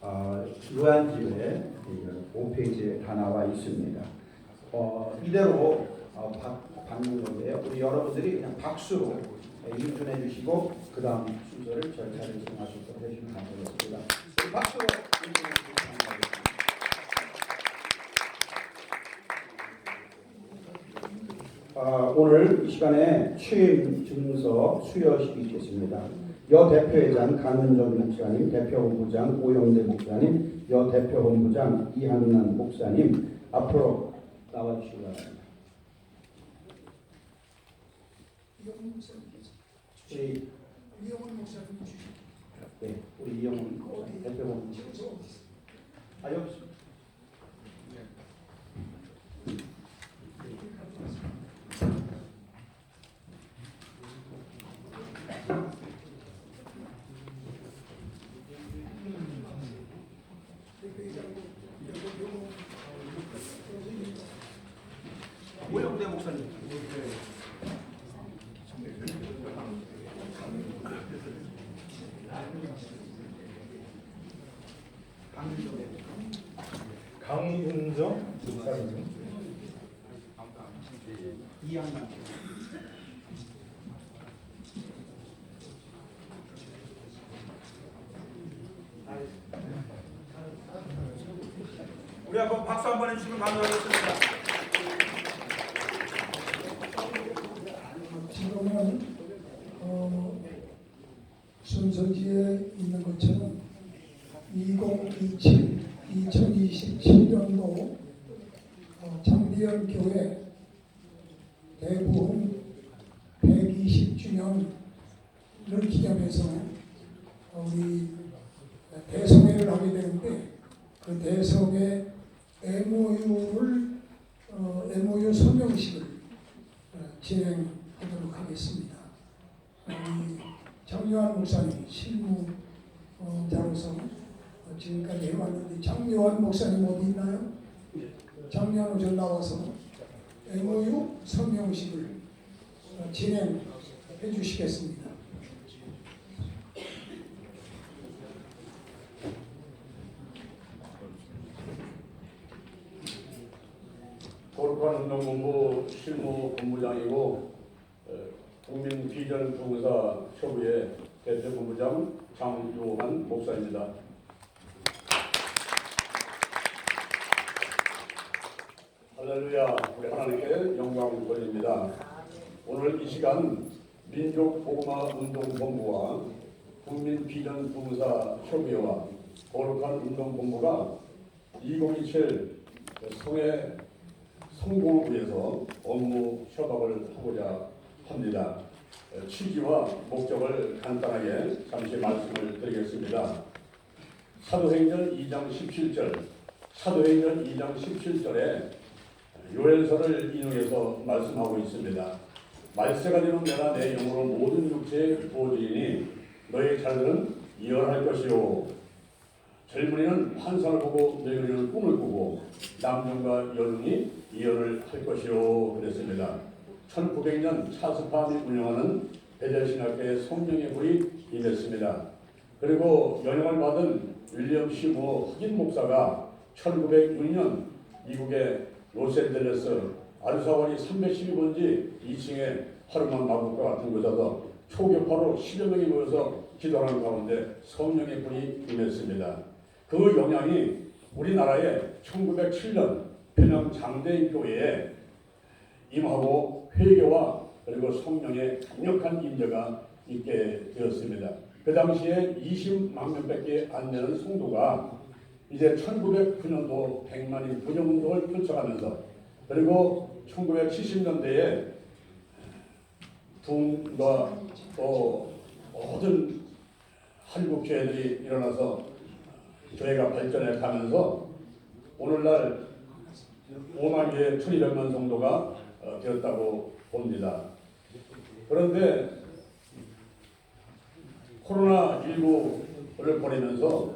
어, 유한지회 홈페이지에 다 나와 있습니다. 어, 이대로 어, 받, 받는 건데요. 우리 여러분들이 그냥 박수로 인준해 주시고 그 다음 순서를 절차를 진행하셔서 해주시면 감사하겠습니다. 박수로. 아, 오늘 이 시간에 취임 증서 수여식이 있겠습니다. 여 대표회장 강은정 목사님, 대표 본부장 오영대 목사님, 여 대표 본부장 이한난 목사님 앞으로 나와 주시기 바랍니다. 이영훈 목사님께서 우리 이영훈 목사님 주신 네, 우리 이영훈 대표 본부 증서 어디 있어요? 아 여기 있습니다. 오영대 목사님. 강은정 목 사님 이한난. 우리 한번 박수 한번 해주시면 감사하겠습니다. 지금은 어, 순서지에 있는 것처럼 2027, 2027년도 어, 장비열 교회 대부흥 120주년을 기념해서 어, 우리 대성회를 하게 되는데 그 대성회 MOU를 어, MOU 서명식을 어, 진행하도록 하겠습니다. 우리 장요한 목사님 실무자로서 어, 지금까지 해왔는데 장요한 목사님 어디 있나요? 장요한 목사 나와서 MOU 서명식을 어, 진행해 주시겠습니다. 거룩한 운동본부 실무본부장이고 어, 국민비전봉사 협의회 대표본부장 장요한 목사입니다. 할렐루야 우리 하나님께 영광 돌립니다. 오늘 이 시간 민족복음화운동본부와 국민비전봉사 협의회와 거룩한 운동본부가 2027 성회 성공을 위해서 업무 협업을 하고자 합니다. 어, 취지와 목적을 간단하게 잠시 말씀을 드리겠습니다. 사도행전 2장 17절, 사도행전 2장 17절에 요엘서를 인용해서 말씀하고 있습니다. 말세가 되는 내가 내 영으로 모든 육체에 부어지니 너희 자녀들은 이어할 것이요 젊은이는 환상을 보고 늙은이는 꿈을 꾸고 남녀가 여름이 이어를 할 것이요 그랬습니다. 1900년 차스팜이 운영하는 베델신학교의 성령의 불이 임했습니다. 그리고 연영을 받은 윌리엄 시모 흑인 목사가 1906년 미국의 로스앤젤레스 아르사원이 312번지 2층에 하루만 마법과 같은 곳에서 초교파로 10여 명이 모여서 기도하는 가운데 성령의 불이 임했습니다. 그 영향이 우리나라에 1907년 평양 장대인 교회에 임하고 회개와 그리고 성령의 강력한 임재가 있게 되었습니다. 그 당시에 20만 명밖에 안 되는 성도가 이제 1909년도 100만인 부정운동을 펼쳐가면서 그리고 1970년대에 둥과 또 모든 한국 교회들이 일어나서 교회가 발전해 가면서 오늘날 5만 개 1200만 정도가 어, 되었다고 봅니다. 그런데 코로나19를 보내면서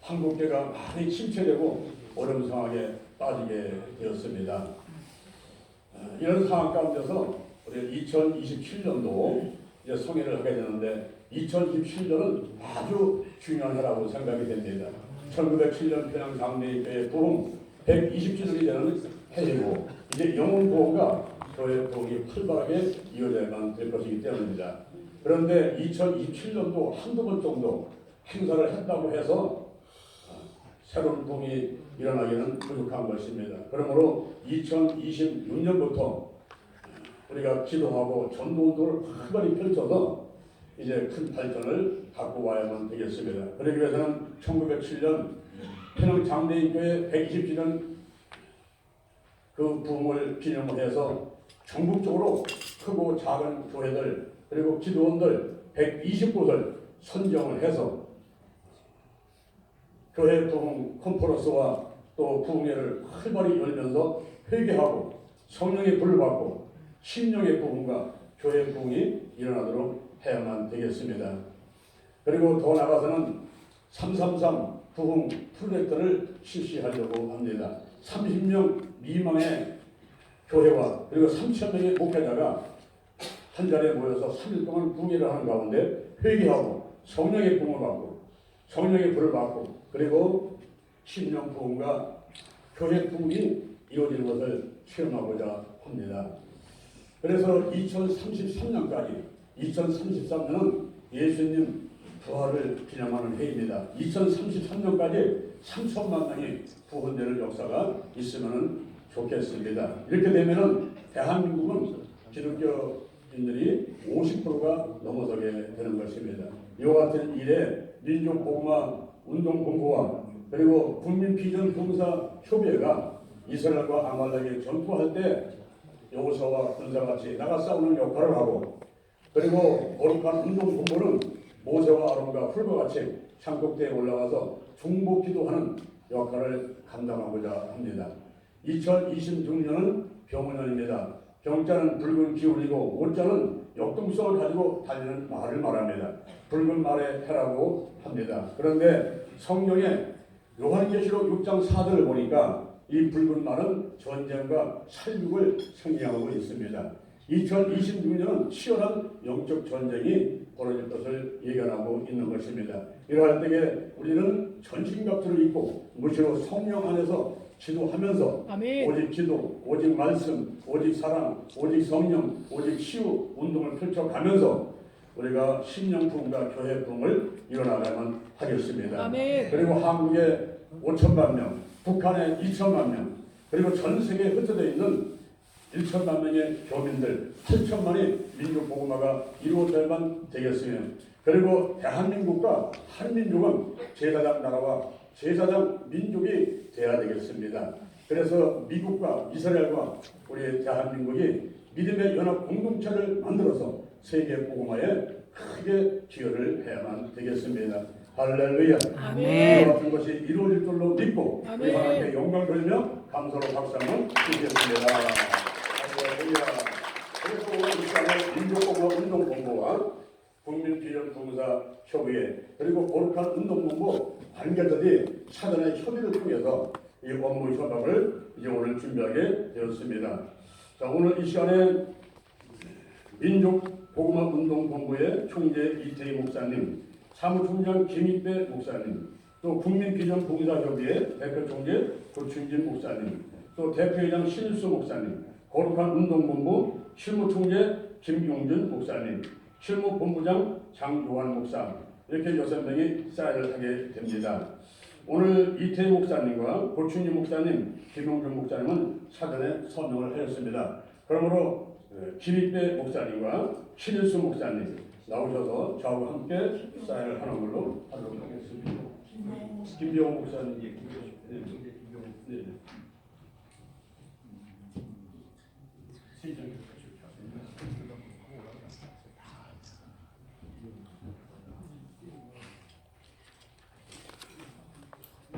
한국계가 많이 침체되고 어려운 상황에 빠지게 되었습니다. 어, 이런 상황 가운데서 우리 2027년도 이제 성회를 하게 되는데 2027년은 아주 중요한 해라고 생각이 됩니다. 1907년 평양 장례교회 부흥 120주년이 되는 해이고 이제 영혼 보호가 교회 부흥이 활발하게 이어져야만 될 것이기 때문입니다. 그런데 2027년도 한두 번 정도 행사를 했다고 해서 아, 새로운 붐이 일어나기는 부족한 것입니다. 그러므로 2026년부터 우리가 기도하고 전도운동을 활발히 펼쳐서 이제 큰 발전을 갖고 와야만 되겠습니다. 그러기 위해서는 1907년 평양 장대인교회 120주년 그 부흥을 기념해서 전국적으로 크고 작은 교회들 그리고 기도원들 120곳을 선정을 해서 교회 부흥 컨퍼런스와 또 부흥회를 활발히 열면서 회개하고 성령의 불을 받고 심령의 부흥과 교회 부흥이 일어나도록 해야만 되겠습니다. 그리고 더 나아가서는 333 부흥 프로젝트를 실시하려고 합니다. 30명 미망의 교회와 그리고 3천 명의 목회자가 한 자리에 모여서 3일 동안 부흥회를 하는 가운데 회개하고 성령의 부흥을 받고 성령의 불을 받고 그리고 심령 부흥과 교회 부흥이 이루어지는 것을 체험하고자 합니다. 그래서 2033년까지 2033년은 예수님 부활을 기념하는 해입니다. 2033년까지 3천만 명이 부흥되는 역사가 있으면 좋겠습니다. 이렇게 되면은 대한민국은 기독교인들이 50%가 넘어서게 되는 것입니다. 이와 같은 일에 민족복마 운동본부와 그리고 국민비전봉사 협의회가 이스라엘과 아말렉에 전투할 때 여호수아와 군사같이 나가 싸우는 역할을 하고 그리고 거룩한 운동 본부는 모세와 아론과 훌과 같이 창국대에 올라가서 중보기도하는 역할을 감당하고자 합니다. 2026년은 병원년입니다. 병자는 붉은 기울이고 옷자는 역동성을 가지고 달리는 말을 말합니다. 붉은 말의 해라고 합니다. 그런데 성경에 요한계시록 6장 4절을 보니까 이 붉은 말은 전쟁과 살육을 상징하고 있습니다. 2026년은 치열한 영적 전쟁이 벌어질 것을 예견하고 있는 것입니다. 이러할 때에 우리는 전신갑주를 입고 무시로 성령 안에서 기도하면서 아멘. 오직 기도, 오직 말씀, 오직 사랑, 오직 성령, 오직 치유 운동을 펼쳐가면서 우리가 신령 부흥과 교회 부흥을 이뤄나가야만 하겠습니다. 아멘. 그리고 한국에 5천만 명, 북한에 2천만 명, 그리고 전 세계에 흩어져 있는 1천만 명의 교민들, 8천만의 민족 복음화가 이루어져야만 되겠으며, 그리고 대한민국과 한민족은 제사장 나라와 제사장 민족이 되어야 되겠습니다. 그래서 미국과 이스라엘과 우리 대한민국이 믿음의 연합 공동체를 만들어서 세계 복음화에 크게 기여를 해야만 되겠습니다. 할렐루야. 아멘. 이와 같은 것이 이루어질 줄로 믿고 우리. 하나님께 영광 돌리며 감사로 박수 한번 드리겠습니다. 그래서 오늘 이 시간에 민족공화 운동본부와 국민비전봉사 협의회 그리고 거룩한 운동본부 관계자들이 사전의 협의를 통해서 이 업무 협업을 이제 오늘 준비하게 되었습니다. 자 오늘 이 시간에 민족복음화운동본부의 총재 이태희 목사님, 사무총장 김익배 목사님, 또 국민비전봉사협의회 대표 총재 고춘진 목사님, 또 대표회장 신일수 목사님, 거룩한 운동본부 실무총재 김용준 목사님, 실무본부장 장요한 목사 이렇게 여섯 명이 사인을 하게 됩니다. 오늘 이태희 목사님과 고춘진 목사님, 김용준 목사님은 사전에 서명을 하였습니다. 그러므로 어, 김익배 목사님과 신일수 목사님 나오셔서 저하고 함께 사인을 하는 걸로 하도록 하겠습니다. 김병호 목사님. 네, 네. 네.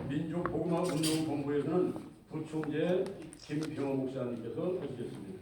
민족복음화운동본부에서는 부총재 김병호 목사님께서 하시겠습니다.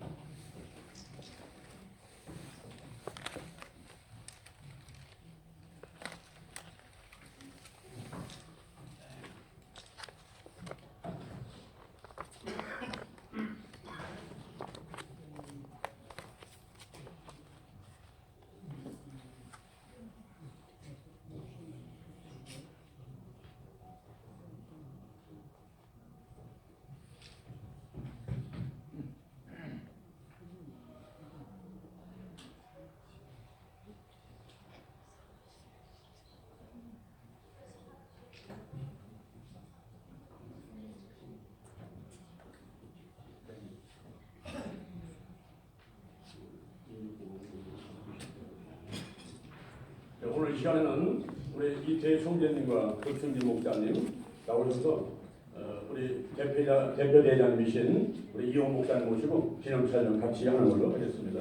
이 시간에는 우리 이태 총재님과 고충진 목사님 나오셔서 어, 우리 대표자 대표대장님이신 우리 이용 목사님 모시고 기념 촬영 같이 하는 걸로 하겠습니다.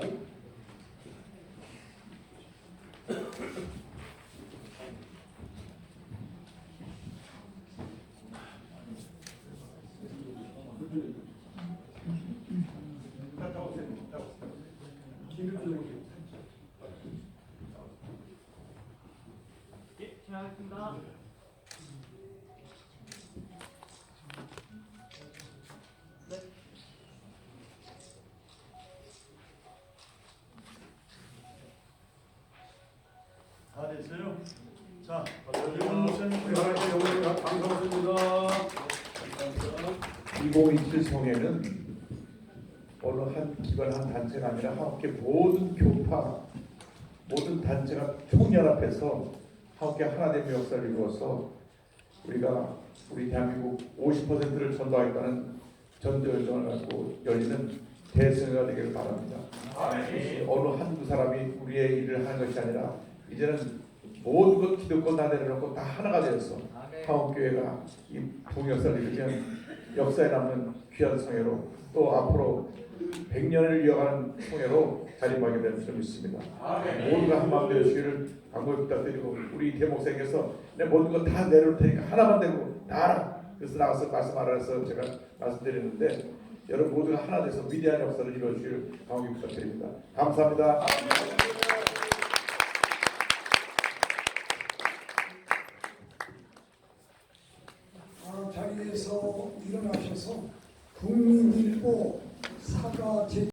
됐어요? 자, 영광 감사합니다. 2027 성에는 어느 한 기관 한 단체가 아니라 함께 모든 교파 모든 단체가 총연합해서 함께 하나됨의 역사를 이루어서 우리가 우리 대한민국 50%를 전도하겠다는 전도열정을 갖고 열리는 대승회가 되기를 바랍니다. 어느 한두 사람이 우리의 일을 하는 것이 아니라 이제는 모든 것 기득권 다 내려놓고 다 하나가 되어서 화원교회가 이 동역사를 이루면 역사에 남는 귀한 성회로 또 앞으로 100년을 이어가는 성회로 자리하게 될줄 믿습니다. 모두가 한마음 되시기를 간곡히 부탁드리고 우리 대목생에서 내 모든 거다 내려올 테니까 하나만 되고 다 하라. 그래서 나가서 말씀하라서 제가 말씀드리는데 여러분 모두가 하나 돼서 위대한 역사를 이루어주기를 간곡히 부탁드립니다. 감사합니다. 자리에서 일어나셔서 국민 일보 사과 제